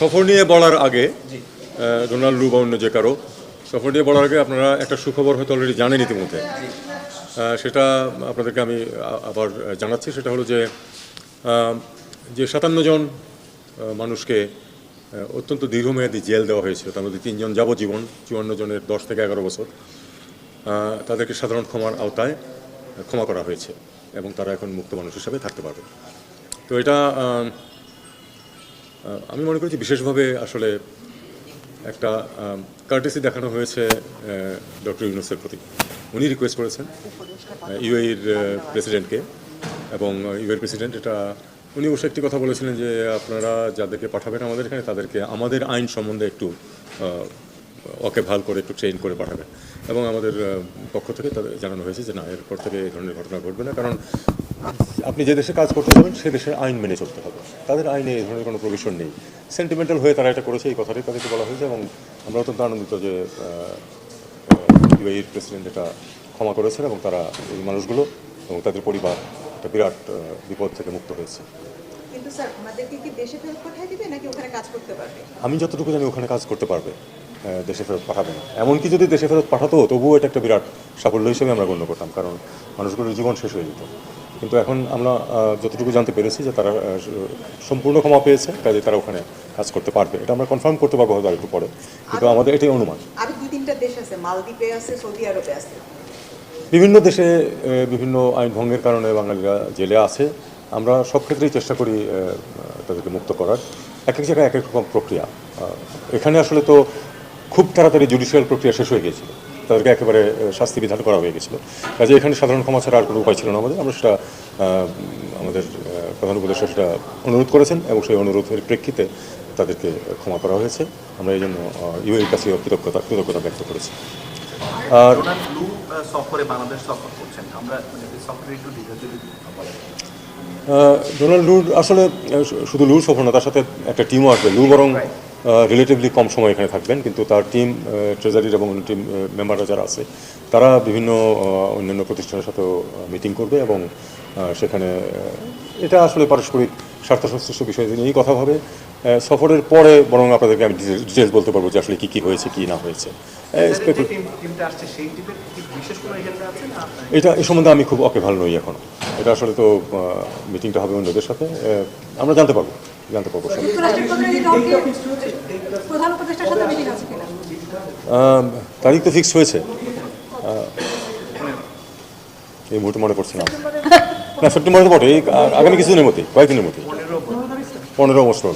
সফর নিয়ে বলার আগে ডোনাল্ড লু বা অন্য যে কারও সফর নিয়ে বলার আগে আপনারা একটা সুখবর হয়তো অলরেডি জানেন ইতিমধ্যে। সেটা আপনাদেরকে আমি আবার জানাচ্ছি সেটা হলো যে যে সাতান্ন জন মানুষকে অত্যন্ত দীর্ঘমেয়াদী জেল দেওয়া হয়েছিল তার মধ্যে তিনজন যাবজ্জীবন চুয়ান্ন জনের দশ থেকে এগারো বছর তাদেরকে সাধারণ ক্ষমার আওতায় ক্ষমা করা হয়েছে এবং তারা এখন মুক্ত মানুষ হিসাবে থাকতে পারবে। তো এটা আমি মনে করি বিশেষভাবে আসলে একটা কার্টেসি দেখানো হয়েছে ডক্টর ইউনুসের প্রতি। উনি রিকোয়েস্ট করেছেন ইউএইর প্রেসিডেন্টকে এবং ইউএর প্রেসিডেন্ট এটা উনি অবশ্য একটি কথা বলেছিলেন যে আপনারা যাদেরকে পাঠাবেন আমাদের এখানে, তাদেরকে আমাদের আইন সম্বন্ধে একটু ওকে ভালো করে একটু ট্রেন করে পাঠাবেন। এবং আমাদের পক্ষ থেকে তাদের জানানো হয়েছে যে না এরপর থেকে এই ধরনের ঘটনা ঘটবে না কারণ আপনি যে দেশে কাজ করতে যাবেন সে দেশের আইন মেনে চলতে হবে। তাদের আইনে এই ধরনের কোনো প্রভিশন নেই। সেন্টিমেন্টাল হয়ে তারা এটা করেছে এই কথাটাই তাদেরকে বলা হয়েছে এবং আমরা অত্যন্ত আনন্দিত যে ইউএইর প্রেসিডেন্ট এটা ক্ষমা করেছেন এবং তারা এই মানুষগুলো এবং তাদের পরিবার একটা বিরাট বিপদ থেকে মুক্ত হয়েছে। আমি যতটুকু জানি ওখানে কাজ করতে পারবে। দেশে ফেরত পাঠাবে না এমনকি যদি দেশে ফেরত পাঠাতো তবুও এটা একটা বিরাট সাফল্য হিসেবে আমরা গণ্য করতাম কারণ মানুষগুলোর জীবন শেষ হয়ে যেত। কিন্তু এখন আমরা যতটুকু জানতে পেরেছি যে তারা সম্পূর্ণ ক্ষমা পেয়েছে কাজে তারা ওখানে কাজ করতে পারবে। এটা আমরা কনফার্ম করতে পারব হয়তো একটু পরে। কিন্তু আমাদের এটাই অনুমান। আরও দুই তিনটা দেশ আছে মালদ্বীপে আছে সৌদি আরবে আছে। বিভিন্ন দেশে বিভিন্ন আইন ভঙ্গের কারণে বাঙালিরা জেলে আছে। আমরা সব ক্ষেত্রেই চেষ্টা করি তাদেরকে মুক্ত করার। এক এক জায়গায় এক এক রকম প্রক্রিয়া। এখানে আসলে তো খুব তাড়াতাড়ি জুডিশিয়াল প্রক্রিয়া শেষ হয়ে গিয়েছিল। তাদেরকে একেবারে শাস্তি বিধান করা হয়ে গেছিল কাজে এখানে সাধারণ ক্ষমা ছাড়া আর কোনো উপায় ছিল না আমাদের। আমরা সেটা আমাদের প্রধান উপদেষ্টা সেটা অনুরোধ করেছেন এবং সেই অনুরোধের প্রেক্ষিতে তাদেরকে ক্ষমা করা হয়েছে। আমরা এই জন্য ইউএর কাছে কৃতজ্ঞতা কৃতজ্ঞতা ব্যক্ত করেছি। আর ডোনাল্ড মানে ডোনাল্ড লুর আসলে শুধু লুর সফর না তার সাথে একটা টিমও আসবে লু বরং রিলেটিভলি কম সময় এখানে থাকবেন কিন্তু তার টিম ট্রেজারির এবং টিম মেম্বাররা যারা আছে তারা বিভিন্ন অন্যান্য প্রতিষ্ঠানের সাথেও মিটিং করবে এবং সেখানে এটা আসলে পারস্পরিক স্বার্থ সংশ্লিষ্ট বিষয় নিয়েই কথা হবে। সফরের পরে বরং আপনাদেরকে আমি ডিটেলস বলতে পারব যে আসলে কী কী হয়েছে কী না হয়েছে। এটা এ সম্বন্ধে আমি খুব অকে ভালো নই এখন। এটা আসলে তো মিটিংটা হবে অন্যদের সাথে আমরা জানতে পারব জানতে পারব তারিখ তো ফিক্স হয়েছে। এই মুহূর্তে মনে পড়ছে না। না সেপ্টেম্বরে তো বটে আগামী কিছুদিনের মধ্যেই কয়েকদিনের মধ্যে পনেরো বছর